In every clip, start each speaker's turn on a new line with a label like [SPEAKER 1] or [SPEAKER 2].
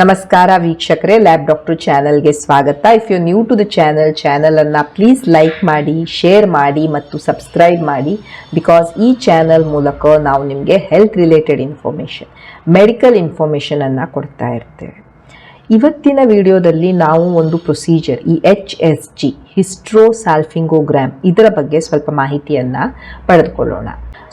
[SPEAKER 1] ನಮಸ್ಕಾರ ವೀಕ್ಷಕರೇ lab doctor ಚಾನಲ್ಗೆ ಸ್ವಾಗತ. If you new to the channel ಚಾನಲನ್ನು ಪ್ಲೀಸ್ ಲೈಕ್ ಮಾಡಿ ಶೇರ್ ಮಾಡಿ ಮತ್ತು ಸಬ್ಸ್ಕ್ರೈಬ್ ಮಾಡಿ. ಬಿಕಾಸ್ ಈ ಚಾನಲ್ ಮೂಲಕ ನಾವು ನಿಮಗೆ ಹೆಲ್ತ್ ರಿಲೇಟೆಡ್ ಇನ್ಫಾರ್ಮೇಷನ್ ಮೆಡಿಕಲ್ ಇನ್ಫಾರ್ಮೇಷನನ್ನು ಕೊಡ್ತಾ ಇರ್ತೇವೆ. ಇವತ್ತಿನ ವಿಡಿಯೋದಲ್ಲಿ ನಾವು ಒಂದು ಪ್ರೊಸೀಜರ್ ಈ ಎಚ್ ಎಸ್ ಜಿ ಹಿಸ್ಟ್ರೋಸಾಲ್ಫಿಂಗೋಗ್ರಾಮ್ ಇದರ ಬಗ್ಗೆ ಸ್ವಲ್ಪ ಮಾಹಿತಿಯನ್ನು ಪಡೆದುಕೊಳ್ಳೋಣ.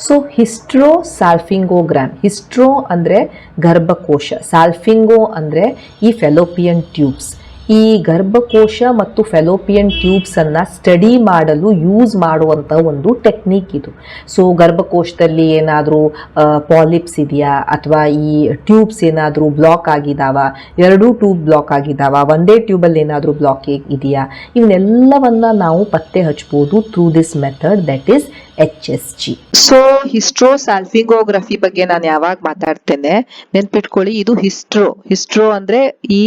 [SPEAKER 1] ಸೊ ಹಿಸ್ಟ್ರೋ ಸಾಲ್ಫಿಂಗೋಗ್ರಾಮ್ ಹಿಸ್ಟ್ರೋ ಅಂದರೆ ಗರ್ಭಕೋಶ. ಸಾಲ್ಫಿಂಗೋ ಅಂದರೆ ಈ ಫೆಲೋಪಿಯನ್ ಟ್ಯೂಬ್ಸ್ ಈ ಗರ್ಭಕೋಶ ಮತ್ತು ಫೆಲೋಪಿಯನ್ ಟ್ಯೂಬ್ಸನ್ನು ಸ್ಟಡಿ ಮಾಡಲು ಯೂಸ್ ಮಾಡುವಂಥ ಒಂದು ಟೆಕ್ನಿಕ್ ಇದು. ಸೊ ಗರ್ಭಕೋಶದಲ್ಲಿ ಏನಾದರೂ ಪಾಲಿಪ್ಸ್ ಇದೆಯಾ? ಅಥವಾ ಈ ಟ್ಯೂಬ್ಸ್ ಏನಾದರೂ ಬ್ಲಾಕ್ ಆಗಿದಾವ? ಎರಡೂ ಟ್ಯೂಬ್ ಬ್ಲಾಕ್ ಆಗಿದಾವ? ಒಂದೇ ಟ್ಯೂಬಲ್ಲಿ ಏನಾದರೂ ಬ್ಲಾಕ್ ಇದೆಯಾ? ಇವನ್ನೆಲ್ಲವನ್ನು ನಾವು ಪತ್ತೆ ಹಚ್ಬೋದು through this method that is H S G
[SPEAKER 2] so hysterosalpingography ಬಗ್ಗೆ ನಾನು ಯಾವಾಗ ಮಾತಾಡ್ತೇನೆ, ನೆನ್ಪಿಟ್ಕೊಳ್ಳಿ, ಇದು ಹಿಸ್ಟ್ರೋ ಹಿಸ್ಟ್ರೋ ಅಂದ್ರೆ ಈ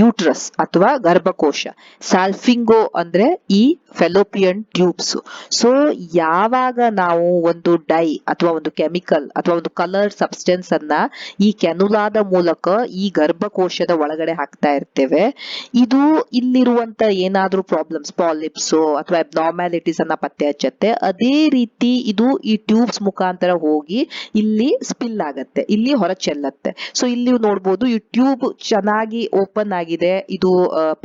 [SPEAKER 2] ಯೂಟ್ರಸ್ ಅಥವಾ ಗರ್ಭಕೋಶ. ಸಾಲ್ಫಿಂಗೋ ಅಂದ್ರೆ ಈ ಫೆಲೋಪಿಯನ್ ಟ್ಯೂಬ್ಸ್ ಸೊ ಯಾವಾಗ ನಾವು ಒಂದು ಡೈ ಅಥವಾ ಒಂದು ಕೆಮಿಕಲ್ ಅಥವಾ ಒಂದು ಕಲರ್ ಸಬ್ಸ್ಟೆನ್ಸ್ ಅನ್ನ ಈ ಕೆನುಲಾದ ಮೂಲಕ ಈ ಗರ್ಭಕೋಶದ ಒಳಗಡೆ ಹಾಕ್ತಾ ಇರ್ತೇವೆ, ಇದು ಇಲ್ಲಿರುವಂತ ಏನಾದ್ರೂ ಪ್ರಾಬ್ಲಮ್ಸ್ ಪಾಲಿಪ್ಸು ಅಥವಾ ಅಬ್ನಾರ್ಮ್ಯಾಲಿಟೀಸ್ ಅನ್ನ ಪತ್ತೆ ಹಚ್ಚತ್ತೆ, ಅದೇ ರೀತಿ ಇದು ಈ ಟ್ಯೂಬ್ಸ್ ಮುಖಾಂತರ ಹೋಗಿ ಇಲ್ಲಿ ಸ್ಪಿಲ್ ಆಗತ್ತೆ, ಇಲ್ಲಿ ಹೊರ ಚೆಲ್ಲತ್ತೆ. ಸೊ ಇಲ್ಲಿ ನೋಡ್ಬೋದು ಈ ಟ್ಯೂಬ್ ಚೆನ್ನಾಗಿ ಓಪನ್ ಆಗಿದೆ, ಇದು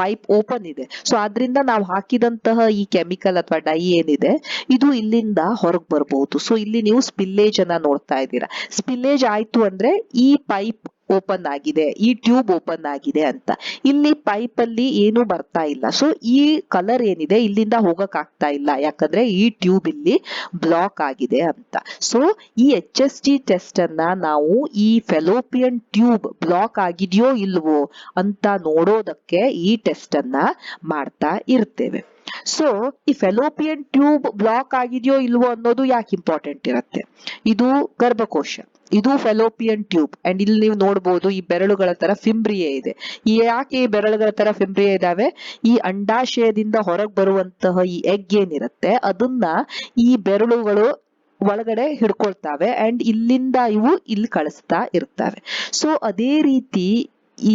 [SPEAKER 2] ಪೈಪ್ ಓಪನ್ ಇದೆ. ಸೊ ಆದ್ರಿಂದ ನಾವು ಹಾಕಿದಂತಹ ಈ ಕೆಮಿಕಲ್ ಅಥವಾ ಡೈ ಏನಿದೆ, ಇದು ಇಲ್ಲಿಂದ ಹೊರಗ್ ಬರಬಹುದು ಸೊ ಇಲ್ಲಿ ನೀವು ಸ್ಪಿಲ್ಲೇಜ್ ಅನ್ನ ನೋಡ್ತಾ ಇದ್ದೀರಾ. ಸ್ಪಿಲ್ಲೇಜ್ ಆಯ್ತು ಅಂದ್ರೆ ಈ ಪೈಪ್ ಓಪನ್ ಆಗಿದೆ, ಈ ಟ್ಯೂಬ್ ಓಪನ್ ಆಗಿದೆ ಅಂತ. ಇಲ್ಲಿ ಪೈಪ್ ಅಲ್ಲಿ ಏನು ಬರ್ತಾ ಇಲ್ಲ. ಸೊ ಈ ಕಲರ್ ಏನಿದೆ ಇಲ್ಲಿಂದ ಹೋಗಕ್ ಆಗ್ತಾ ಇಲ್ಲ. ಯಾಕಂದ್ರೆ ಈ ಟ್ಯೂಬ್ ಇಲ್ಲಿ ಬ್ಲಾಕ್ ಆಗಿದೆ ಅಂತ. ಸೊ ಈ ಎಚ್ ಎಸ್ ಟಿ ಟೆಸ್ಟ್ ಅನ್ನ ನಾವು ಈ ಫೆಲೋಪಿಯನ್ ಟ್ಯೂಬ್ ಬ್ಲಾಕ್ ಆಗಿದೆಯೋ ಇಲ್ವೋ ಅಂತ ನೋಡೋದಕ್ಕೆ ಈ ಟೆಸ್ಟ್ ಅನ್ನ ಮಾಡ್ತಾ ಇರ್ತೇವೆ. ಸೊ ಈ ಫೆಲೋಪಿಯನ್ ಟ್ಯೂಬ್ ಬ್ಲಾಕ್ ಆಗಿದೆಯೋ ಇಲ್ವೋ ಅನ್ನೋದು ಯಾಕೆ ಇಂಪಾರ್ಟೆಂಟ್ ಇರುತ್ತೆ? ಇದು ಗರ್ಭಕೋಶ. ಇದು ಫೆಲೋಪಿಯನ್ ಟ್ಯೂಬ್ ಅಂಡ್ ಇಲ್ಲಿ ನೀವು ನೋಡಬಹುದು ಈ ಬೆರಳುಗಳ ತರ ಫಿಂಬ್ರಿಯೆ ಇದೆ. ಯಾಕೆ ಈ ಬೆರಳುಗಳ ತರ ಫಿಂಬ್ರಿಯೆ ಇದಾವೆ? ಈ ಅಂಡಾಶಯದಿಂದ ಹೊರಗೆ ಬರುವಂತಹ ಈ ಎಗ್ ಏನಿರುತ್ತೆ, ಅದನ್ನ ಈ ಬೆರಳುಗಳು ಒಳಗಡೆ ಹಿಡ್ಕೊಳ್ತಾವೆ. ಅಂಡ್ ಇಲ್ಲಿಂದ ಇವು ಇಲ್ಲಿ ಕಳಿಸ್ತಾ ಇರ್ತವೆ. ಸೊ ಅದೇ ರೀತಿ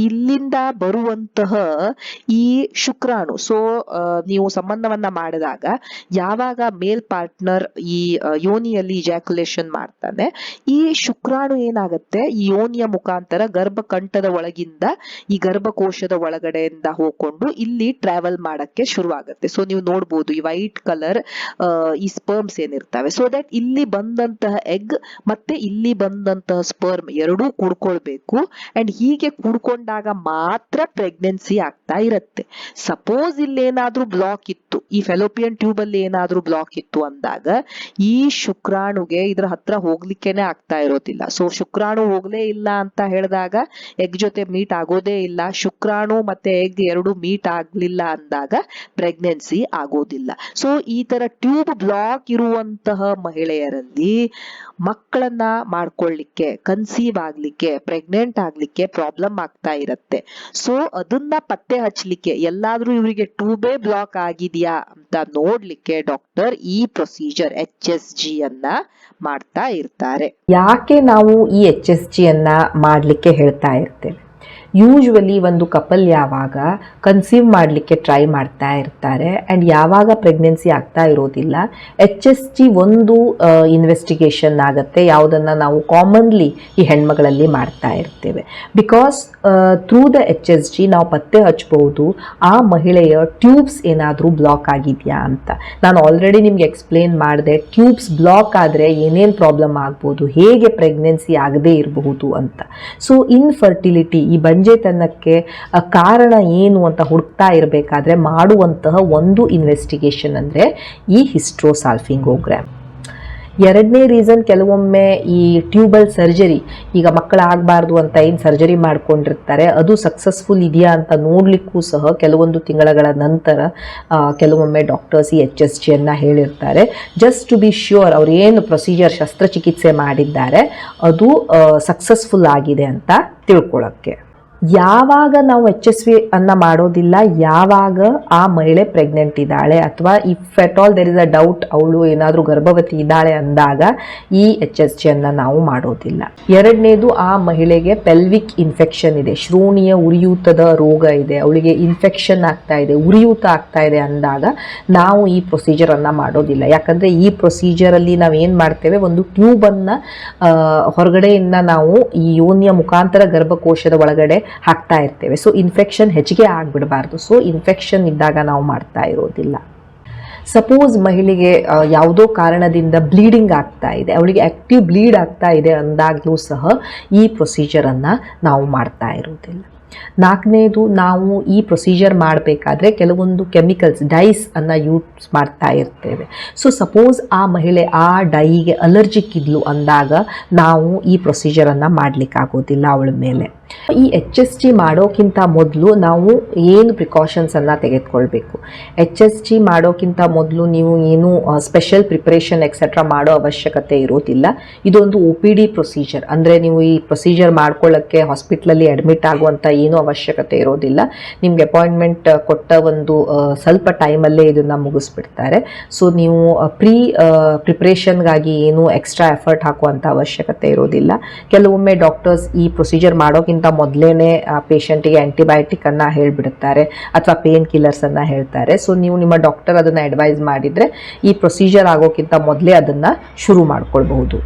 [SPEAKER 2] ಇಲ್ಲಿಂದ ಬರುವಂತಹ ಈ ಶುಕ್ರಾಣು. ಸೊ ನೀವು ಸಂಬಂಧವನ್ನ ಮಾಡಿದಾಗ ಯಾವಾಗ ಮೇಲ್ ಪಾರ್ಟ್ನರ್ ಈ ಯೋನಿಯಲ್ಲಿ ಇಜಾಕ್ಯುಲೇಷನ್ ಮಾಡ್ತಾನೆ, ಈ ಶುಕ್ರಾಣು ಏನಾಗುತ್ತೆ? ಈ ಯೋನಿಯ ಮುಖಾಂತರ ಗರ್ಭಕಂಠದ ಒಳಗಿಂದ ಈ ಗರ್ಭಕೋಶದ ಒಳಗಡೆಯಿಂದ ಹೋಗ್ಕೊಂಡು ಇಲ್ಲಿ ಟ್ರಾವೆಲ್ ಮಾಡಕ್ಕೆ ಶುರುವಾಗುತ್ತೆ. ಸೊ ನೀವು ನೋಡ್ಬೋದು ಈ ವೈಟ್ ಕಲರ್ ಈ ಸ್ಪರ್ಮ್ಸ್ ಏನಿರ್ತವೆ. ಸೊ ದಟ್ ಇಲ್ಲಿ ಬಂದಂತಹ ಎಗ್ ಮತ್ತೆ ಇಲ್ಲಿ ಬಂದಂತಹ ಸ್ಪರ್ಮ್ ಎರಡೂ ಕೂಡ್ಕೊಳ್ಬೇಕು. ಅಂಡ್ ಹೀಗೆ ಕೂಡ್ಕೊಂಡಾಗ ಮಾತ್ರ ಪ್ರೆಗ್ನೆನ್ಸಿ ಆಗ್ತಾ ಇರುತ್ತೆ. ಸಪೋಸ್ ಇಲ್ಲೇನಾದ್ರೂ ಬ್ಲಾಕ್ ಇತ್ತು, ಈ ಫೆಲೋಪಿಯನ್ ಟ್ಯೂಬ್ ಅಲ್ಲಿ ಏನಾದ್ರೂ ಬ್ಲಾಕ್ ಇತ್ತು ಅಂದಾಗ, ಈ ಶುಕ್ರಾಣುಗೆ ಇದ್ರ ಹತ್ರ ಹೋಗ್ಲಿಕ್ಕೆನೆ ಆಗ್ತಾ ಇರೋದಿಲ್ಲ. ಸೊ ಶುಕ್ರಾಣು ಹೋಗ್ಲೇ ಇಲ್ಲ ಅಂತ ಹೇಳಿದಾಗ ಎಗ್ ಜೊತೆ ಮೀಟ್ ಆಗೋದೇ ಇಲ್ಲ. ಶುಕ್ರಾಣು ಮತ್ತೆ ಎಗ್ ಎರಡು ಮೀಟ್ ಆಗ್ಲಿಲ್ಲ ಅಂದಾಗ ಪ್ರೆಗ್ನೆನ್ಸಿ ಆಗೋದಿಲ್ಲ. ಸೊ ಈ ತರ ಟ್ಯೂಬ್ ಬ್ಲಾಕ್ ಇರುವಂತಹ ಮಹಿಳೆಯರಲ್ಲಿ ಮಕ್ಕಳನ್ನ ಮಾಡ್ಕೊಳ್ಳಿಕ್ಕೆ ಕನ್ಸೀವ್ ಆಗ್ಲಿಕ್ಕೆ ಪ್ರೆಗ್ನೆಂಟ್ ಆಗ್ಲಿಕ್ಕೆ ಪ್ರಾಬ್ಲಮ್ ಆಗ್ತಾ ಇರತ್ತೆ. ಸೊ ಅದನ್ನ ಪತ್ತೆ ಹಚ್ಚಲಿಕ್ಕೆ ಎಲ್ಲಾದ್ರೂ ಇವರಿಗೆ ಟೂಬೇ ಬ್ಲಾಕ್ ಆಗಿದ್ಯಾ ಅಂತ ನೋಡ್ಲಿಕ್ಕೆ ಡಾಕ್ಟರ್ ಈ ಪ್ರೊಸೀಜರ್ ಎಚ್ ಎಸ್ ಜಿ ಅನ್ನ ಮಾಡ್ತಾ ಇರ್ತಾರೆ.
[SPEAKER 1] ಯಾಕೆ ನಾವು ಈ ಎಚ್ ಎಸ್ ಜಿ ಅನ್ನ ಮಾಡ್ಲಿಕ್ಕೆ ಹೇಳ್ತಾ ಇರ್ತೇವೆ? ಯೂಶ್ವಲಿ ಒಂದು ಕಪಲ್ ಯಾವಾಗ ಕನ್ಸೀವ್ ಮಾಡಲಿಕ್ಕೆ ಟ್ರೈ ಮಾಡ್ತಾ ಇರ್ತಾರೆ ಆ್ಯಂಡ್ ಯಾವಾಗ ಪ್ರೆಗ್ನೆನ್ಸಿ ಆಗ್ತಾ ಇರೋದಿಲ್ಲ ಎಚ್ ಎಸ್ ಜಿ ಒಂದು ಇನ್ವೆಸ್ಟಿಗೇಷನ್ ಆಗುತ್ತೆ, ಯಾವುದನ್ನು ನಾವು ಕಾಮನ್ಲಿ ಈ ಹೆಣ್ಮಗಳಲ್ಲಿ ಮಾಡ್ತಾ ಇರ್ತೇವೆ. Because through the H S G ನಾವು ಪತ್ತೆ ಹಚ್ಚಬಹುದು ಆ ಮಹಿಳೆಯ ಟ್ಯೂಬ್ಸ್ ಏನಾದರೂ ಬ್ಲಾಕ್ ಆಗಿದೆಯಾ ಅಂತ. ನಾನು ಆಲ್ರೆಡಿ ನಿಮ್ಗೆ ಎಕ್ಸ್ಪ್ಲೇನ್ ಮಾಡಿದೆ ಟ್ಯೂಬ್ಸ್ ಬ್ಲಾಕ್ ಆದರೆ ಏನೇನು ಪ್ರಾಬ್ಲಮ್ ಆಗ್ಬೋದು, ಹೇಗೆ ಪ್ರೆಗ್ನೆನ್ಸಿ ಆಗದೇ ಇರಬಹುದು ಅಂತ. ಸೊ ಇನ್ಫರ್ಟಿಲಿಟಿ ಈ ಬಂಜೆತನಕ್ಕೆ ಕಾರಣ ಏನು ಅಂತ ಹುಡುಕ್ತಾ ಇರಬೇಕಾದ್ರೆ ಮಾಡುವಂತಹ ಒಂದು ಇನ್ವೆಸ್ಟಿಗೇಷನ್ ಅಂದರೆ ಈ ಹಿಸ್ಟ್ರೋಸಾಲ್ಫಿಂಗೋಗ್ರಾಮ್. ಎರಡನೇ ರೀಸನ್ ಕೆಲವೊಮ್ಮೆ ಈ ಟ್ಯೂಬಲ್ ಸರ್ಜರಿ ಈಗ ಮಕ್ಕಳಾಗಬಾರ್ದು ಅಂತ ಏನು ಸರ್ಜರಿ ಮಾಡ್ಕೊಂಡಿರ್ತಾರೆ, ಅದು ಸಕ್ಸಸ್ಫುಲ್ ಇದೆಯಾ ಅಂತ ನೋಡಲಿಕ್ಕೂ ಸಹ ಕೆಲವೊಂದು ತಿಂಗಳ ನಂತರ ಕೆಲವೊಮ್ಮೆ ಡಾಕ್ಟರ್ಸ್ ಈ ಎಚ್ ಎಸ್ ಜಿಯನ್ನು ಹೇಳಿರ್ತಾರೆ. ಜಸ್ಟ್ ಟು ಬಿ ಶ್ಯೂರ್ ಅವ್ರು ಏನು ಪ್ರೊಸೀಜರ್ ಶಸ್ತ್ರಚಿಕಿತ್ಸೆ ಮಾಡಿದ್ದಾರೆ, ಅದು ಸಕ್ಸಸ್ಫುಲ್ ಆಗಿದೆ ಅಂತ ತಿಳ್ಕೊಳ್ಳೋಕ್ಕೆ ಯಾವಾಗ ನಾವು ಎಚ್ ಎಸ್ ವಿ ಅನ್ನ ಮಾಡೋದಿಲ್ಲ, ಯಾವಾಗ ಆ ಮಹಿಳೆ ಪ್ರೆಗ್ನೆಂಟ್ ಇದ್ದಾಳೆ ಅಥವಾ if at all there is a doubt ಅವಳು ಏನಾದರೂ ಗರ್ಭವತಿ ಇದ್ದಾಳೆ ಅಂದಾಗ ಈ ಎಚ್ ಎಸ್ ಜಿ ಅನ್ನ ನಾವು ಮಾಡೋದಿಲ್ಲ. ಎರಡನೇದು ಆ ಮಹಿಳೆಗೆ ಪೆಲ್ವಿಕ್ ಇನ್ಫೆಕ್ಷನ್ ಇದೆ, ಶ್ರೋಣಿಯ ಉರಿಯೂತದ ರೋಗ ಇದೆ, ಅವಳಿಗೆ ಇನ್ಫೆಕ್ಷನ್ ಆಗ್ತಾ ಇದೆ, ಉರಿಯೂತ ಆಗ್ತಾ ಇದೆ ಅಂದಾಗ ನಾವು ಈ ಪ್ರೊಸೀಜರನ್ನು ಮಾಡೋದಿಲ್ಲ. ಯಾಕಂದ್ರೆ ಈ ಪ್ರೊಸೀಜರಲ್ಲಿ ನಾವು ಏನು ಮಾಡ್ತೇವೆ, ಒಂದು ಟ್ಯೂಬನ್ನು ಹೊರಗಡೆಯಿಂದ ನಾವು ಈ ಯೋನಿಯ ಮುಖಾಂತರ ಗರ್ಭಕೋಶದ ಒಳಗಡೆ ಹಾಕ್ತಾ ಇರ್ತೇವೆ. ಸೊ ಇನ್ಫೆಕ್ಷನ್ ಹೆಚ್ಚಿಗೆ ಆಗಿಬಿಡಬಾರ್ದು. ಸೊ ಇನ್ಫೆಕ್ಷನ್ ಇದ್ದಾಗ ನಾವು ಮಾಡ್ತಾ ಇರೋದಿಲ್ಲ. ಸಪೋಸ್ ಮಹಿಳೆಗೆ ಯಾವುದೋ ಕಾರಣದಿಂದ ಬ್ಲೀಡಿಂಗ್ ಆಗ್ತಾ ಇದೆ. ಅವಳಿಗೆ ಆ್ಯಕ್ಟಿವ್ ಬ್ಲೀಡ್ ಆಗ್ತಾ ಇದೆ ಅಂದಾಗಲೂ ಸಹ ಈ ಪ್ರೊಸೀಜರನ್ನು ನಾವು ಮಾಡ್ತಾ ಇರೋದಿಲ್ಲ. ನಾಲ್ಕನೇದು, ನಾವು ಈ ಪ್ರೊಸೀಜರ್ ಮಾಡಬೇಕಾದ್ರೆ ಕೆಲವೊಂದು ಕೆಮಿಕಲ್ಸ್ ಡೈಸ್ ಅನ್ನು ಯೂಸ್ ಮಾಡ್ತಾ ಇರ್ತೇವೆ. ಸೊ ಸಪೋಸ್ ಆ ಮಹಿಳೆ ಆ ಡೈಗೆ ಅಲರ್ಜಿಕ್ ಇದ್ಲು ಅಂದಾಗ ನಾವು ಈ ಪ್ರೊಸೀಜರನ್ನು ಮಾಡಲಿಕ್ಕಾಗೋದಿಲ್ಲ ಅವಳ ಮೇಲೆ. ಈ ಎಚ್ ಎಸ್ ಜಿ ಮಾಡೋಕ್ಕಿಂತ ಮೊದಲು ನಾವು ಏನು ಪ್ರಿಕಾಷನ್ಸನ್ನು ತೆಗೆದುಕೊಳ್ಬೇಕು? ಎಚ್ ಎಸ್ ಜಿ ಮಾಡೋಕ್ಕಿಂತ ಮೊದಲು ನೀವು ಏನು ಸ್ಪೆಷಲ್ ಪ್ರಿಪ್ರೇಷನ್ ಎಕ್ಸೆಟ್ರಾ ಮಾಡೋ ಅವಶ್ಯಕತೆ ಇರೋದಿಲ್ಲ. ಇದೊಂದು ಒ ಪಿ ಡಿ ಪ್ರೊಸೀಜರ್ ಅಂದರೆ ನೀವು ಈ ಪ್ರೊಸೀಜರ್ ಮಾಡ್ಕೊಳ್ಳೋಕ್ಕೆ ಹಾಸ್ಪಿಟ್ಲಲ್ಲಿ ಅಡ್ಮಿಟ್ ಆಗುವಂಥ ಏನೂ ಅವಶ್ಯಕತೆ ಇರೋದಿಲ್ಲ. ನಿಮಗೆ ಅಪಾಯಿಂಟ್ಮೆಂಟ್ ಕೊಟ್ಟ ಒಂದು ಸ್ವಲ್ಪ ಟೈಮಲ್ಲೇ ಇದನ್ನು ಮುಗಿಸ್ಬಿಡ್ತಾರೆ. ಸೊ ನೀವು ಪ್ರೀ ಪ್ರಿಪ್ರೇಷನ್ಗಾಗಿ ಏನು ಎಕ್ಸ್ಟ್ರಾ ಎಫರ್ಟ್ ಹಾಕುವಂಥ ಅವಶ್ಯಕತೆ ಇರೋದಿಲ್ಲ. ಕೆಲವೊಮ್ಮೆ ಡಾಕ್ಟರ್ಸ್ ಈ ಪ್ರೊಸೀಜರ್ ಮಾಡೋಕ್ಕಿಂತ ಮೊದಲೇ ಪೇಷಂಟಿಗೆ ಆ್ಯಂಟಿಬಯೋಟಿಕ್ ಅನ್ನು ಹೇಳಿಬಿಡುತ್ತಾರೆ ಅಥವಾ ಪೇನ್ ಕಿಲ್ಲರ್ಸ್ ಅನ್ನು ಹೇಳ್ತಾರೆ. ಸೊ ನೀವು ನಿಮ್ಮ ಡಾಕ್ಟರ್ ಅದನ್ನು ಅಡ್ವೈಸ್ ಮಾಡಿದರೆ ಈ ಪ್ರೊಸೀಜರ್ ಆಗೋಕ್ಕಿಂತ ಮೊದಲೇ ಅದನ್ನು ಶುರು ಮಾಡ್ಕೊಳ್ಬಹುದು.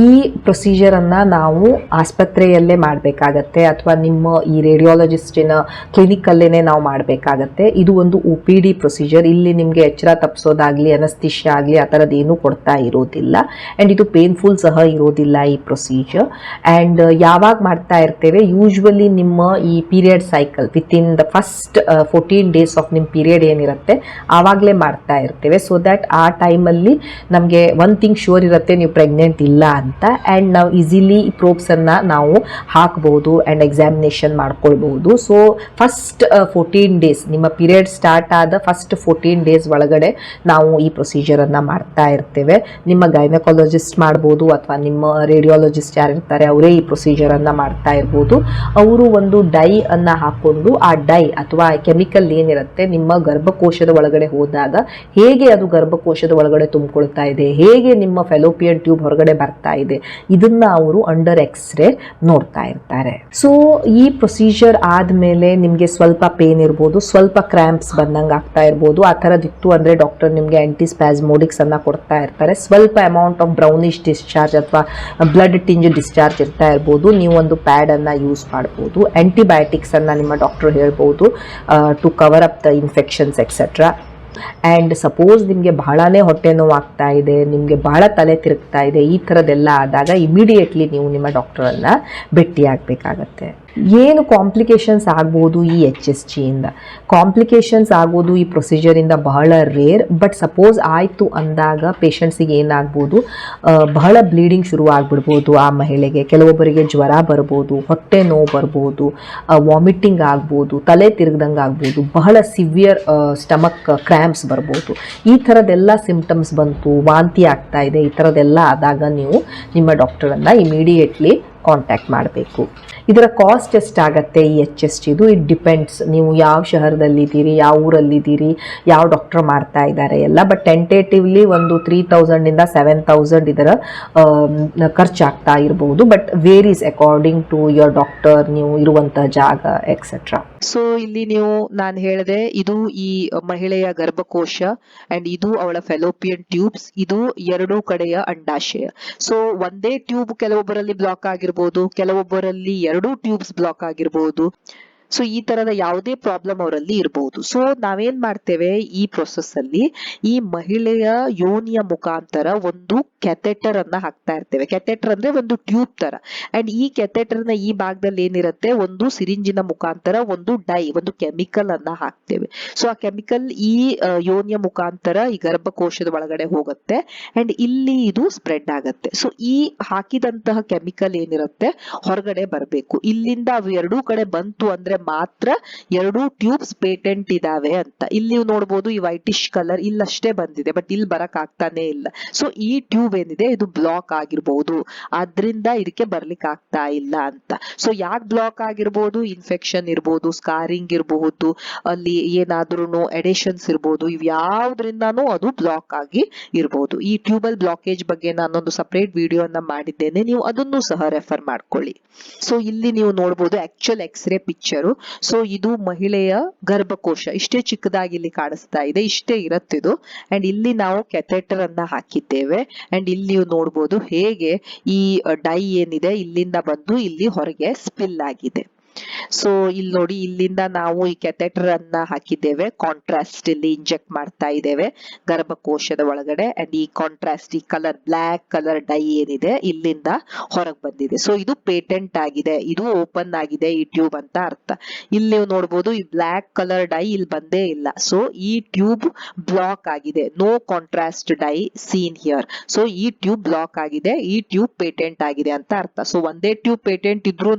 [SPEAKER 1] ಈ ಪ್ರೊಸೀಜರನ್ನು ನಾವು ಆಸ್ಪತ್ರೆಯಲ್ಲೇ ಮಾಡಬೇಕಾಗತ್ತೆ ಅಥವಾ ನಿಮ್ಮ ಈ ರೇಡಿಯಾಲಜಿಸ್ಟಿನ ಕ್ಲಿನಿಕಲ್ಲೇ ನಾವು ಮಾಡಬೇಕಾಗತ್ತೆ. ಇದು ಒಂದು ಒ ಪಿ ಡಿ ಪ್ರೊಸೀಜರ್ ಇಲ್ಲಿ ನಿಮಗೆ ಎಚ್ಚರ ತಪ್ಪಿಸೋದಾಗಲಿ ಅನಸ್ತಿಷ್ಯ ಆಗಲಿ, ಆ ಥರದ್ದು ಕೊಡ್ತಾ ಇರೋದಿಲ್ಲ. ಆ್ಯಂಡ್ ಇದು ಪೇನ್ಫುಲ್ ಸಹ ಇರೋದಿಲ್ಲ ಈ ಪ್ರೊಸೀಜರ್ ಆ್ಯಂಡ್ ಯಾವಾಗ ಮಾಡ್ತಾ ಇರ್ತೇವೆ ಯೂಶ್ವಲಿ ನಿಮ್ಮ ಈ period cycle within the first fourteen days of ನಿಮ್ಮ ಪೀರಿಯಡ್ ಏನಿರುತ್ತೆ, ಆವಾಗಲೇ ಮಾಡ್ತಾ ಇರ್ತೇವೆ. ಸೊ ದ್ಯಾಟ್ ಆ ಟೈಮಲ್ಲಿ ನಮಗೆ ಒನ್ ಥಿಂಗ್ ಶೋರ್ ಇರುತ್ತೆ, ನೀವು ಪ್ರೆಗ್ನೆಂಟ್ ಇಲ್ಲ ಅಂತ. ಆ್ಯಂಡ್ ನಾವು ಈಸಿಲಿ ಪ್ರೋಬ್ಸನ್ನು ನಾವು ಹಾಕ್ಬೋದು ಆ್ಯಂಡ್ ಎಕ್ಸಾಮಿನೇಷನ್ ಮಾಡ್ಕೊಳ್ಬೋದು. ಸೊ ಫಸ್ಟ್ ಫೋರ್ಟೀನ್ ಡೇಸ್ ನಿಮ್ಮ ಪೀರಿಯಡ್ ಸ್ಟಾರ್ಟ್ ಆದ ಫಸ್ಟ್ ಫೋರ್ಟೀನ್ ಡೇಸ್ ಒಳಗಡೆ ನಾವು ಈ ಪ್ರೊಸೀಜರನ್ನು ಮಾಡ್ತಾ ಇರ್ತೇವೆ. ನಿಮ್ಮ ಗೈನಕಾಲಜಿಸ್ಟ್ ಮಾಡ್ಬೋದು ಅಥವಾ ನಿಮ್ಮ ರೇಡಿಯಾಲಜಿಸ್ಟ್ ಯಾರಿರ್ತಾರೆ ಅವರೇ ಈ ಪ್ರೊಸೀಜರನ್ನು ಮಾಡ್ತಾ ಇರ್ಬೋದು. ಅವರು ಒಂದು ಡೈ ಅನ್ನು ಹಾಕ್ಕೊಂಡು ಆ ಡೈ ಅಥವಾ ಕೆಮಿಕಲ್ ಏನಿರುತ್ತೆ, ನಿಮ್ಮ ಗರ್ಭಕೋಶದ ಒಳಗಡೆ ಹೋದಾಗ ಹೇಗೆ ಅದು ಗರ್ಭಕೋಶದ ಒಳಗಡೆ ತುಂಬಿಕೊಳ್ತಾ ಇದೆ, ಹೇಗೆ ನಿಮ್ಮ ಫೆಲೋಪಿಯನ್ ಟ್ಯೂಬ್ ಹೊರಗಡೆ ಬರ್ತಾ ಇದೆ. ಇದನ್ನ ಅವರು ಅಂಡರ್ ಎಕ್ಸ್ರೇ ನೋಡ್ತಾ ಇರ್ತಾರೆ. ಸೊ ಈ ಪ್ರೊಸೀಜರ್ ಆದಮೇಲೆ ನಿಮಗೆ ಸ್ವಲ್ಪ ಪೇನ್ ಇರ್ಬೋದು, ಸ್ವಲ್ಪ ಕ್ರ್ಯಾಂಪ್ಸ್ ಬಂದಂಗೆ ಆಗ್ತಾ ಇರ್ಬೋದು. ಆ ಥರದಿತ್ತು ಅಂದರೆ ಡಾಕ್ಟರ್ ನಿಮಗೆ ಅನ್ನ ಕೊಡ್ತಾ ಇರ್ತಾರೆ. ಸ್ವಲ್ಪ ಅಮೌಂಟ್ ಆಫ್ ಬ್ರೌನಿಶ್ ಡಿಸ್ಚಾರ್ಜ್ ಅಥವಾ ಬ್ಲಡ್ ಟಿಂಜ್ ಡಿಸ್ಚಾರ್ಜ್ ಇರ್ತಾ ಇರ್ಬೋದು. ನೀವು ಒಂದು ಪ್ಯಾಡನ್ನು ಯೂಸ್ ಮಾಡ್ಬೋದು. ಆ್ಯಂಟಿಬಯೋಟಿಕ್ಸನ್ನು ನಿಮ್ಮ ಡಾಕ್ಟರ್ ಹೇಳ್ಬೋದು to cover up the infections etcetera and suppose ನಿಮಗೆ ಬಹಳನೇ ಹೊಟ್ಟೆ ನೋವು ಇದೆ, ನಿಮಗೆ ಬಹಳ ತಲೆ ತಿರುಗ್ತಾ ಇದೆ, ಈ ಥರದ್ದೆಲ್ಲ ಆದಾಗ ಇಮಿಡಿಯೇಟ್ಲಿ ನೀವು ನಿಮ್ಮ ಡಾಕ್ಟ್ರನ್ನು ಭೇಟಿಯಾಗಬೇಕಾಗತ್ತೆ. ಏನು ಕಾಂಪ್ಲಿಕೇಶನ್ಸ್ ಆಗ್ಬೋದು ಈ ಎಚ್ ಎಸ್ ಜಿಯಿಂದ ಕಾಂಪ್ಲಿಕೇಶನ್ಸ್ ಆಗೋದು ಈ ಪ್ರೊಸೀಜರಿಂದ ಬಹಳ ರೇರ್ ಬಟ್ ಸಪೋಸ್ ಆಯಿತು ಅಂದಾಗ ಪೇಷಂಟ್ಸಿಗೆ ಏನಾಗ್ಬೋದು ಬಹಳ ಬ್ಲೀಡಿಂಗ್ ಶುರು ಆಗಿಬಿಡ್ಬೋದು ಆ ಮಹಿಳೆಗೆ. ಕೆಲವೊಬ್ಬರಿಗೆ ಜ್ವರ ಬರ್ಬೋದು, ಹೊಟ್ಟೆ ನೋವು ಬರ್ಬೋದು ವಾಮಿಟಿಂಗ್ ಆಗ್ಬೋದು, ತಲೆ ತಿರುಗ್ದಂಗೆ ಆಗ್ಬೋದು, ಬಹಳ ಸಿವಿಯರ್ ಸ್ಟಮಕ್ ಕ್ರ್ಯಾಂಪ್ಸ್ ಬರ್ಬೋದು. ಈ ಥರದ್ದೆಲ್ಲ ಸಿಂಪ್ಟಮ್ಸ್ ಬಂತು, ವಾಂತಿ ಆಗ್ತಾ ಇದೆ, ಈ ಥರದ್ದೆಲ್ಲ ಆದಾಗ ನೀವು ನಿಮ್ಮ ಡಾಕ್ಟರನ್ನು ಇಮಿಡಿಯೇಟ್ಲಿ ಕಾಂಟ್ಯಾಕ್ಟ್ ಮಾಡಬೇಕು. ಇದರ ಕಾಸ್ಟ್ ಎಷ್ಟಾಗತ್ತೆ ಈ ಎಚ್ ಎಸ್ ಟಿದು ಇಟ್ ಡಿಪೆಂಡ್ಸ್ ನೀವು ಯಾವ ಶಹರದಲ್ಲಿದ್ದೀರಿ ಯಾವ ಊರಲ್ಲಿದ್ದೀರಿ ಯಾವ ಡಾಕ್ಟರ್ ಮಾಡ್ತಾ ಇದ್ದಾರೆ? ಎಲ್ಲ. ಬಟ್ ಟೆಂಟೇಟಿವ್ಲಿ ಒಂದು ತ್ರೀ ತೌಸಂಡಿಂದ ಸೆವೆನ್ ತೌಸಂಡ್ ಇದರ ಆಮ್, ಖರ್ಚಾಗ್ತಾ ಇರಬಹುದು but varies according to your doctor ನೀವು ಇರುವಂತಹ ಜಾಗ ಎಕ್ಸೆಟ್ರಾ
[SPEAKER 2] ಸೊ ಇಲ್ಲಿ ನೀವು ನಾನು ಹೇಳಿದೆ ಇದು ಈ ಮಹಿಳೆಯ ಗರ್ಭಕೋಶ ಅಂಡ್ ಇದು ಅವಳ ಫೆಲೋಪಿಯನ್ ಟ್ಯೂಬ್ಸ್ ಇದು ಎರಡೂ ಕಡೆಯ ಅಂಡಾಶಯ. ಸೊ ಒಂದೇ ಟ್ಯೂಬ್ ಕೆಲವೊಬ್ಬರಲ್ಲಿ ಬ್ಲಾಕ್ ಆಗಿರ್ಬೋದು ಕೆಲವೊಬ್ಬರಲ್ಲಿ ಎರಡೂ ಟ್ಯೂಬ್ಸ್ ಬ್ಲಾಕ್ ಆಗಿರ್ಬೋದು. ಸೊ ಈ ತರದ ಯಾವುದೇ ಪ್ರಾಬ್ಲಮ್ ಅವರಲ್ಲಿ ಇರಬಹುದು ಸೊ ನಾವೇನ್ ಮಾಡ್ತೇವೆ ಈ ಪ್ರೊಸೆಸ್ ಅಲ್ಲಿ? ಈ ಮಹಿಳೆಯ ಯೋನಿಯ ಮುಖಾಂತರ ಒಂದು ಕೆಥೆಟರ್ ಅನ್ನ ಹಾಕ್ತಾ ಇರ್ತೇವೆ. ಕೆಥೆಟರ್ ಅಂದ್ರೆ ಒಂದು ಟ್ಯೂಬ್ ತರ. ಅಂಡ್ ಈ ಕೆಥೆಟರ್ನ ಈ ಭಾಗದಲ್ಲಿ ಏನಿರುತ್ತೆ? ಒಂದು ಸಿರಿಂಜಿನ ಮುಖಾಂತರ ಒಂದು ಡೈ, ಒಂದು ಕೆಮಿಕಲ್ ಅನ್ನ ಹಾಕ್ತೇವೆ. ಸೊ ಆ ಕೆಮಿಕಲ್ ಈ ಯೋನಿಯ ಮುಖಾಂತರ ಈ ಗರ್ಭಕೋಶದ ಒಳಗಡೆ ಹೋಗುತ್ತೆ. ಅಂಡ್ ಇಲ್ಲಿ ಇದು ಸ್ಪ್ರೆಡ್ ಆಗುತ್ತೆ. ಸೊ ಈ ಹಾಕಿದಂತಹ ಕೆಮಿಕಲ್ ಏನಿರುತ್ತೆ? ಹೊರಗಡೆ ಬರಬೇಕು. ಇಲ್ಲಿಂದ ಅವು ಎರಡೂ ಕಡೆ ಬಂತು ಅಂದ್ರೆ ಮಾತ್ರ ಎರಡು ಟ್ಯೂಬ್ಸ್ ಪೇಟೆಂಟ್ ಇದಾವೆ ಅಂತ. ಇಲ್ಲಿ ನೀವು ನೋಡ್ಬೋದು ಈ ವೈಟಿಶ್ ಕಲರ್ ಇಲ್ಲಷ್ಟೇ ಬಂದಿದೆ, ಬಟ್ ಇಲ್ಲಿ ಬರಕ್ ಆಗ್ತಾನೆ ಇಲ್ಲ. ಸೊ ಈ ಟ್ಯೂಬ್ ಏನಿದೆ, ಇದು ಬ್ಲಾಕ್ ಆಗಿರ್ಬಹುದು ಆದ್ರಿಂದ ಇದಕ್ಕೆ ಬರ್ಲಿಕ್ಕೆ ಆಗ್ತಾ ಇಲ್ಲ ಅಂತ. ಸೊ ಯಾಕೆ ಬ್ಲಾಕ್ ಆಗಿರ್ಬೋದು? ಇನ್ಫೆಕ್ಷನ್ ಇರ್ಬೋದು, ಸ್ಕಾರಿಂಗ್ ಇರಬಹುದು ಅಲ್ಲಿ ಏನಾದ್ರೂ ಎಡಿಷನ್ಸ್ ಇರ್ಬೋದು, ಇವ್ ಯಾವ್ದ್ರಿಂದಾನು ಅದು ಬ್ಲಾಕ್ ಆಗಿ ಇರ್ಬೋದು. ಈ ಟ್ಯೂಬಲ್ ಬ್ಲಾಕೇಜ್ ಬಗ್ಗೆ ನಾನೊಂದು ಸಪರೇಟ್ ವಿಡಿಯೋನ ಮಾಡಿದ್ದೇನೆ. ನೀವು ಅದನ್ನು ಸಹ ರೆಫರ್ ಮಾಡ್ಕೊಳ್ಳಿ. ಸೊ ಇಲ್ಲಿ ನೀವು ನೋಡ್ಬೋದು ಆಕ್ಚುಲ್ ಎಕ್ಸ್ರೇ ಪಿಕ್ಚರು ಸೊ ಇದು ಮಹಿಳೆಯ ಗರ್ಭಕೋಶ. ಇಷ್ಟೇ ಚಿಕ್ಕದಾಗಿ ಇಲ್ಲಿ ಕಾಣಿಸ್ತಾ ಇದೆ. ಇಷ್ಟೇ ಇರತ್ತಿದು ಅಂಡ್ ಇಲ್ಲಿ ನಾವು ಕೆಥೆಟರ್ ಅನ್ನ ಹಾಕಿದ್ದೇವೆ. ಅಂಡ್ ಇಲ್ಲಿ ನೀವು ನೋಡ್ಬೋದು ಹೇಗೆ ಈ ಡೈ ಏನಿದೆ. ಇಲ್ಲಿಂದ ಬಂದು ಇಲ್ಲಿ ಹೊರಗೆ ಸ್ಪಿಲ್ ಆಗಿದೆ. ಸೊ ಇಲ್ಲಿ ನೋಡಿ, ಇಲ್ಲಿಂದ ನಾವು ಈ ಕೆಥೆಟರ್ ಅನ್ನ ಹಾಕಿದ್ದೇವೆ. ಕಾಂಟ್ರಾಸ್ಟ್ ಇಲ್ಲಿ ಇಂಜೆಕ್ಟ್ ಮಾಡ್ತಾ ಇದ್ದೇವೆ. ಗರ್ಭಕೋಶದ ಒಳಗಡೆ. ಅಂಡ್ ಈ ಕಾಂಟ್ರಾಸ್ಟ್ ಈ ಕಲರ್ ಬ್ಲಾಕ್ ಕಲರ್ ಡೈ ಏನಿದೆ, ಇಲ್ಲಿಂದ ಹೊರಗೆ ಬಂದಿದೆ. ಸೊ ಇದು ಪೇಟೆಂಟ್ ಆಗಿದೆ. ಇದು ಓಪನ್ ಆಗಿದೆ ಈ ಟ್ಯೂಬ್ ಅಂತ ಅರ್ಥ. ಇಲ್ಲಿ ನೀವು ನೋಡ್ಬೋದು, ಈ ಬ್ಲಾಕ್ ಕಲರ್ ಡೈ ಇಲ್ಲಿ ಬಂದೇ ಇಲ್ಲ. ಸೊ ಈ ಟ್ಯೂಬ್ ಬ್ಲಾಕ್ ಆಗಿದೆ. No contrast dye seen here so ಈ ಟ್ಯೂಬ್ ಬ್ಲಾಕ್ ಆಗಿದೆ. ಈ ಟ್ಯೂಬ್ ಪೇಟೆಂಟ್ ಆಗಿದೆ ಅಂತ ಅರ್ಥ. ಸೊ ಒಂದೇ ಟ್ಯೂಬ್ ಪೇಟೆಂಟ್ ಇದ್ರೂ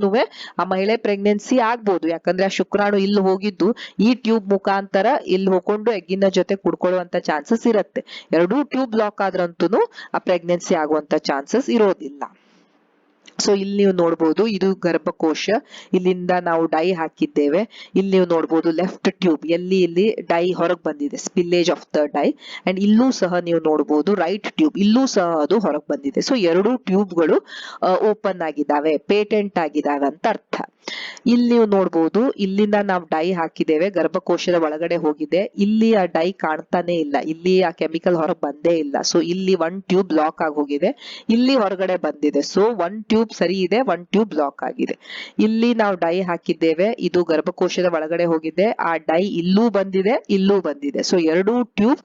[SPEAKER 2] ಆ ಮಹಿಳೆ ಪ್ರೆಗ್ನೆನ್ಸಿ ಆಗ್ಬೋದು. ಯಾಕಂದ್ರೆ ಆ ಶುಕ್ರಾಣು ಇಲ್ಲಿ ಹೋಗಿದ್ದು ಈ ಟ್ಯೂಬ್ ಮುಖಾಂತರ ಇಲ್ಲಿ ಹೋಗ್ಕೊಂಡು ಎಗ್ಗಿನ ಜೊತೆ ಕುಡ್ಕೊಳ್ಳುವಂತ ಚಾನ್ಸಸ್ ಇರುತ್ತೆ. ಎರಡೂ ಟ್ಯೂಬ್ ಬ್ಲಾಕ್ ಆದ್ರಂತೂ ಆ ಪ್ರೆಗ್ನೆನ್ಸಿ ಆಗುವಂತ ಚಾನ್ಸಸ್ ಇರೋದಿಲ್ಲ. ಸೊ ಇಲ್ಲಿ ನೀವು ನೋಡ್ಬೋದು ಇದು ಗರ್ಭಕೋಶ. ಇಲ್ಲಿಂದ ನಾವು ಡೈ ಹಾಕಿದ್ದೇವೆ. ಇಲ್ಲಿ ನೀವು ನೋಡ್ಬೋದು ಲೆಫ್ಟ್ ಟ್ಯೂಬ್ ಎಲ್ಲಿ ಇಲ್ಲಿ ಡೈ ಹೊರಗೆ ಬಂದಿದೆ. Spillage of the dye and ಇಲ್ಲೂ ಸಹ ನೀವು ನೋಡ್ಬೋದು ರೈಟ್ ಟ್ಯೂಬ್ ಇಲ್ಲೂ ಸಹ ಅದು ಹೊರಗೆ ಬಂದಿದೆ. ಸೊ ಎರಡು ಟ್ಯೂಬ್ಗಳು ಓಪನ್ ಆಗಿದ್ದಾವೆ. ಪೇಟೆಂಟ್ ಆಗಿದ್ದಾವೆ ಅಂತ ಅರ್ಥ. ಇಲ್ಲಿ ನೀವು ನೋಡ್ಬೋದು, ಇಲ್ಲಿಂದ ನಾವು ಡೈ ಹಾಕಿದ್ದೇವೆ, ಗರ್ಭಕೋಶದ ಒಳಗಡೆ ಹೋಗಿದೆ. ಇಲ್ಲಿ ಆ ಡೈ ಕಾಣ್ತಾನೆ ಇಲ್ಲ. ಇಲ್ಲಿ ಆ ಕೆಮಿಕಲ್ ಹೊರಗೆ ಬಂದೇ ಇಲ್ಲ. ಸೊ ಇಲ್ಲಿ ಒನ್ ಟ್ಯೂಬ್ ಬ್ಲಾಕ್ ಆಗಿ ಹೋಗಿದೆ. ಇಲ್ಲಿ ಹೊರಗಡೆ ಬಂದಿದೆ. ಸೊ ಒನ್ ಟ್ಯೂಬ್ ಸರಿ ಇದೆ ಒನ್ ಟ್ಯೂಬ್ ಬ್ಲಾಕ್ ಆಗಿದೆ. ಇಲ್ಲಿ ನಾವು ಡೈ ಹಾಕಿದ್ದೇವೆ. ಇದು ಗರ್ಭಕೋಶದ ಒಳಗಡೆ ಹೋಗಿದೆ. ಆ ಡೈ ಇಲ್ಲೂ ಬಂದಿದೆ ಇಲ್ಲೂ ಬಂದಿದೆ. ಸೊ ಎರಡೂ ಟ್ಯೂಬ್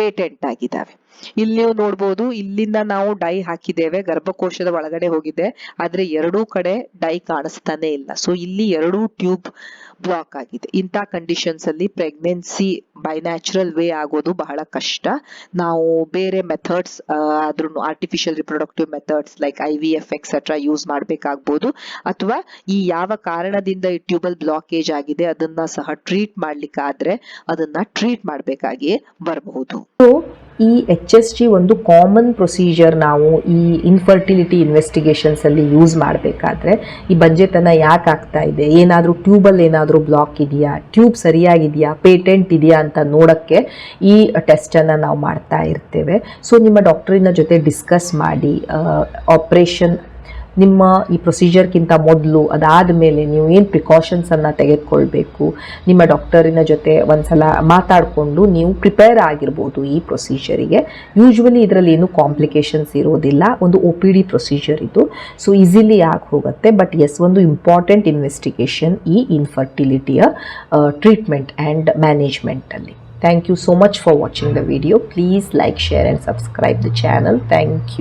[SPEAKER 2] ಪೇಟೆಂಟ್ ಆಗಿದ್ದಾವೆ. ಇಲ್ಲಿ ನೀವು ನೋಡ್ಬೋದು, ಇಲ್ಲಿಂದ ನಾವು ಡೈ ಹಾಕಿದ್ದೇವೆ, ಗರ್ಭಕೋಶದ ಒಳಗಡೆ ಹೋಗಿದೆ, ಆದ್ರೆ ಎರಡೂ ಕಡೆ ಡೈ ಕಾಣಿಸ್ತಾನೆ ಇಲ್ಲ. ಸೊ ಇಲ್ಲಿ ಎರಡೂ ಟ್ಯೂಬ್ ಬ್ಲಾಕ್ ಆಗಿದೆ. ಇಂಥ ಕಂಡೀಷನ್ಸ್ ಅಲ್ಲಿ ಪ್ರೆಗ್ನೆನ್ಸಿ ಬೈ ನ್ಯಾಚುರಲ್ ವೇ ಆಗೋದು ಬಹಳ ಕಷ್ಟ. ನಾವು ಬೇರೆ ಮೆಥಡ್ಸ್ ಆದ್ರೂ artificial reproductive methods like I V F etcetera use ಮಾಡಬೇಕಾಗ್ಬೋದು. ಅಥವಾ ಈ ಯಾವ ಕಾರಣದಿಂದ ಈ ಟ್ಯೂಬಲ್ ಬ್ಲಾಕೇಜ್ ಆಗಿದೆ, ಅದನ್ನ ಸಹ ಟ್ರೀಟ್ ಮಾಡ್ಲಿಕ್ಕಾದ್ರೆ ಅದನ್ನ ಟ್ರೀಟ್ ಮಾಡಬೇಕಾಗಿಯೇ ಬರಬಹುದು.
[SPEAKER 1] ಈ ಎಚ್ ಎಸ್ ಜಿ ಒಂದು ಕಾಮನ್ ಪ್ರೊಸೀಜರ್ ನಾವು ಈ ಇನ್ಫರ್ಟಿಲಿಟಿ ಇನ್ವೆಸ್ಟಿಗೇಷನ್ಸ್ ಅಲ್ಲಿ ಯೂಸ್ ಮಾಡಬೇಕಾದ್ರೆ, ಈ ಬಂಜೆತನ ಯಾಕೆ ಆಗ್ತಾ ಇದೆ? ಏನಾದರೂ ಟ್ಯೂಬಲ್ಲಿ ಏನಾದರೂ ಬ್ಲಾಕ್ ಇದೆಯಾ? ಟ್ಯೂಬ್ ಸರಿಯಾಗಿದೆಯಾ? ಪೇಟೆಂಟ್ ಇದೆಯಾ ಅಂತ ನೋಡೋಕ್ಕೆ ಈ ಟೆಸ್ಟನ್ನು ನಾವು ಮಾಡ್ತಾ ಇರ್ತೇವೆ. ಸೊ ನಿಮ್ಮ ಡಾಕ್ಟ್ರಿನ ಜೊತೆ ಡಿಸ್ಕಸ್ ಮಾಡಿ ಆಪ್ರೇಷನ್ ನಿಮ್ಮ ಈ ಪ್ರೊಸೀಜರ್ಗಿಂತ ಮೊದಲು ಅದಾದ ಮೇಲೆ ನೀವು ಏನು ಪ್ರಿಕಾಷನ್ಸನ್ನು ತೆಗೆದುಕೊಳ್ಬೇಕು? ನಿಮ್ಮ ಡಾಕ್ಟರಿನ ಜೊತೆ ಒಂದ್ಸಲ ಮಾತಾಡಿಕೊಂಡು ನೀವು ಪ್ರಿಪೇರ್ ಆಗಿರ್ಬೋದು ಈ ಪ್ರೊಸೀಜರಿಗೆ ಯೂಶ್ವಲಿ ಇದರಲ್ಲಿ ಏನು ಕಾಂಪ್ಲಿಕೇಶನ್ಸ್ ಇರೋದಿಲ್ಲ. ಒಂದು ಒ ಪಿ ಡಿ ಪ್ರೊಸೀಜರ್ ಇದು. ಸೊ ಈಸಿಲಿ ಆಗಿ ಹೋಗುತ್ತೆ. ಬಟ್ ಎಸ್ ಒಂದು ಇಂಪಾರ್ಟೆಂಟ್ ಇನ್ವೆಸ್ಟಿಗೇಷನ್ ಈ ಇನ್ಫರ್ಟಿಲಿಟಿಯ treatment and ಮ್ಯಾನೇಜ್ಮೆಂಟಲ್ಲಿ thank you so much for watching the video please like share and subscribe the channel thank you